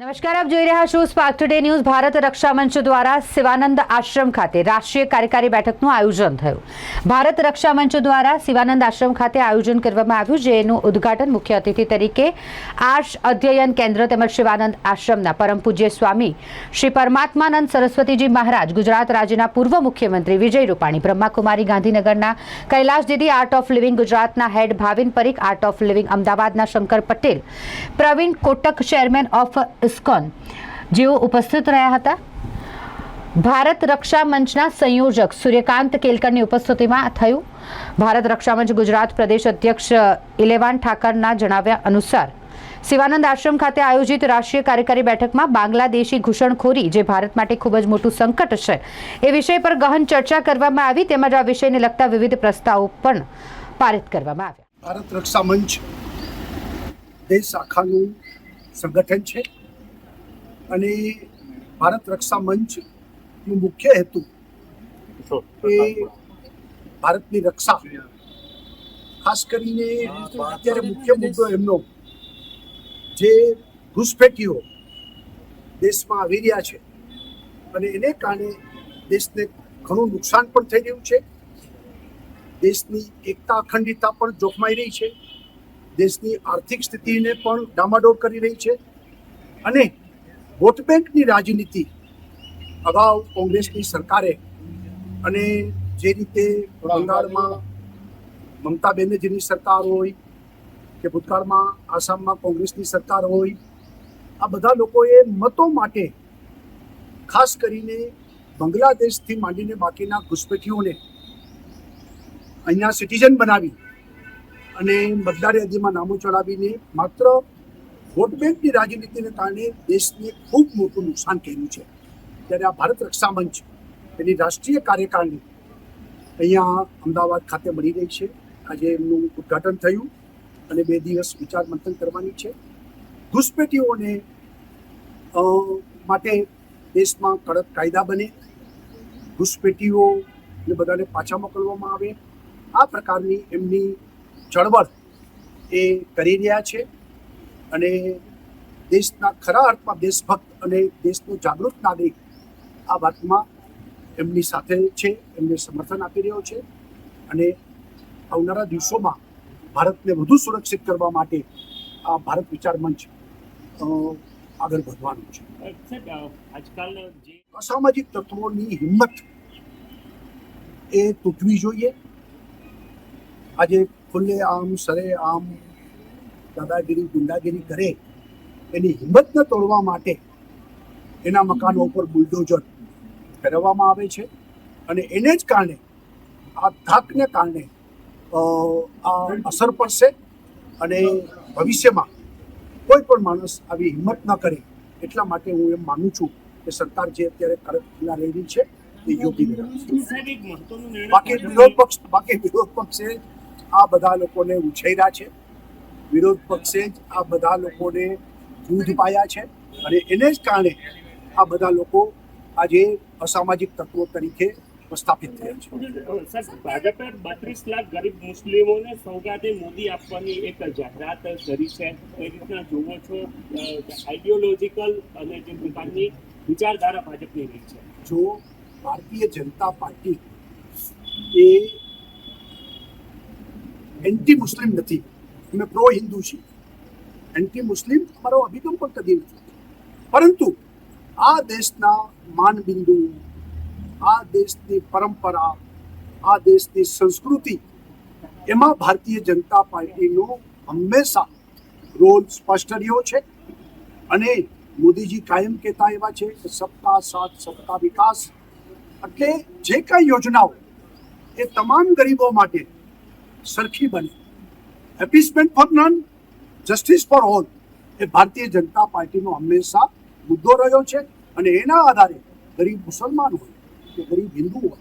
નમસ્કાર, આપ જોઈ રહ્યા છો Spark Today News Bharat Raksha Manch દ્વારા શિવાનંદ આશ્રમ ખાતે રાષ્ટ્રીય કાર્યકારી બેઠકનું આયોજન થયું. ભારત રક્ષા મંચ દ્વારા શિવાનંદ આશ્રમ ખાતે આયોજન કરવામાં આવ્યું, જેનું ઉદ્ઘાટન મુખ્ય અતિથિ તરીકે આર્ષ અધ્યયન કેન્દ્ર તેમજ શિવાનંદ આશ્રમના પરમ પૂજ્ય સ્વામી શ્રી પરમાત્માનંદ સરસ્વતીજી મહારાજ, ગુજરાત રાજ્યના પૂર્વ મુખ્યમંત્રી વિજય રૂપાણી, બ્રહ્માકુમારી ગાંધીનગરના Kailash Didi art of living ગુજરાતના head Bhavin Parikh art of living અમદાવાદના Shankar Patel, Pravin Kotak chairman of ISKCON. જેઓ ઉપસ્થિત રહ્યા હતા. ભારત રક્ષા મંચના સંયોજક સૂર્યકાંત કેલકરની ઉપસ્થિતિમાં થયું. ભારત રક્ષા મંચ ગુજરાત પ્રદેશ અધ્યક્ષ ઇલેવાન ઠાકરના જણાવ્યા અનુસાર, શિવાનંદ આશ્રમ ખાતે આયોજિત રાષ્ટ્રીય કાર્યકારી બેઠકમાં બાંગ્લાદેશી ઘૂસણખોરી, જે ભારત માટે ખૂબ જ મોટું સંકટ છે, એ વિષય પર ગહન ચર્ચા કરવામાં આવી, તેમજ આ વિષયને લગતા વિવિધ પ્રસ્તાવો પણ પારિત કરવામાં આવ્યા. ભારત રક્ષા મંચ દેશ આખાનું સંગઠન છે. અને ભારત રક્ષા મંચનું મુખ્ય હેતુ એ ભારતની રક્ષા. ખાસ કરીને અત્યારે મુખ્ય મુદ્દો એમનો જે ઘૂસપેઠીઓ દેશમાં આવી રહ્યા છે અને એને કારણે દેશને ઘણું નુકસાન પણ થઈ રહ્યું છે. દેશની એકતા અખંડિતતા પણ જોખમાઈ રહી છે. દેશની આર્થિક સ્થિતિને પણ ડામાડોળ કરી રહી છે. અને વોટ બેંકની રાજનીતિ અગાઉ કોંગ્રેસની સરકારે અને જે રીતે બંગાળમાં મમતા બેનર્જીની સરકાર હોય કે ભૂતકાળમાં આસામમાં કોંગ્રેસની સરકાર હોય, આ બધા લોકોએ મતો માટે ખાસ કરીને બાંગ્લાદેશથી માંડીને બાકીના ઘુસપેઠીઓને અહીંયા સિટીઝન બનાવી અને મતદાર યાદીમાં નામો ચડાવીને માત્ર વોટ બેંકની રાજનીતિને કારણે દેશને ખૂબ મોટું નુકસાન કર્યું છે. ત્યારે આ ભારત રક્ષા મંચ એની રાષ્ટ્રીય કાર્યકારિણી અહીંયા અમદાવાદ ખાતે મળી રહી છે. આજે એમનું ઉદ્ઘાટન થયું અને બે દિવસ વિચાર મંથન કરવાની છે. ઘુસપેટીઓને માટે દેશમાં કડક કાયદા બને. ઘુસપેઠીઓને બધાને પાછા મોકલવામાં આવે. આ પ્રકારની એમની ચળવળ એ કરી રહ્યા છે. અને દેશના ખરા અર્થમાં દેશભક્ત અને દેશનો જાગૃત નાગરિક આ વાતમાં એમની સાથે છે એમને સમર્થન આપી રહ્યો છે અને આવનારા દિવસોમાં ભારતને વધુ સુરક્ષિત કરવા માટે આ ભારત વિચાર મંચ આગળ વધવાનું છે. આજકાલ જે અસામાજિક તત્વોની હિંમત એ તૂટવી જોઈએ. આજે ખુલ્લે આમ સરે આમ દાદાગીરી ગુંડાગીરી કરે એની હિંમતને તોડવા માટે એના મકાનો ઉપર બુલડોઝર ફેરવવામાં આવે છે. અને એને જ કારણે આ ધાકને કારણે આ અસર પડશે અને ભવિષ્યમાં કોઈ પણ માણસ આવી હિંમત ન કરે એટલા માટે હું એમ માનું છું કે સરકાર જે અત્યારે કડક પગલાં લઈ રહી છે એ યોગ્ય બાકી વિરોધ પક્ષ બાકી વિરોધ પક્ષે આ બધા લોકોને ઉછેર્યા છે. વિરોધ પક્ષે જ આ બધા લોકોને દૂધ પાયા છે અને એને જ કારણે આ બધા લોકો આજે અસામાજિક તત્વો તરીકે સ્થાપિત થયા છે. ભાજપે બત્રીસ લાખ ગરીબ મુસ્લિમોને સૌગાતે મોદી આપવાની એક જાહેરાત કરી છે. એ રીતના જોવો છો આઈડિયોલોજીકલ અને જે પ્રકારની વિચારધારા ભાજપની રહી છે. જો ભારતીય જનતા પાર્ટી એ એન્ટી મુસ્લિમ નથી અમે પ્રો હિન્દુ છીએ. એન્ટી મુસ્લિમ અમારો અભિગમ પણ કદી નથી. પરંતુ આ દેશના માનબિંદુ, આ દેશની પરંપરા, આ દેશની સંસ્કૃતિ, એમાં ભારતીય જનતા પાર્ટીનો હંમેશા રોલ સ્પષ્ટ રહ્યો છે અને મોદીજી કાયમ કહેતા એવા છે કે સબકા સાથ સબકા વિકાસ એટલે જે કાંઈ યોજનાઓ એ તમામ ગરીબો માટે સરખી બને. Appeasement for none justice for all એ ભારતીય જનતા પાર્ટીનો હંમેશા મુદ્દો રહ્યો છે અને એના આધારે ગરીબ મુસલમાન હોય કે ગરીબ હિન્દુ હોય,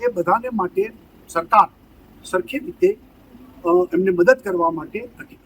એ બધાને માટે સરકાર સરખી રીતે એમને મદદ કરવા માટે નક્કી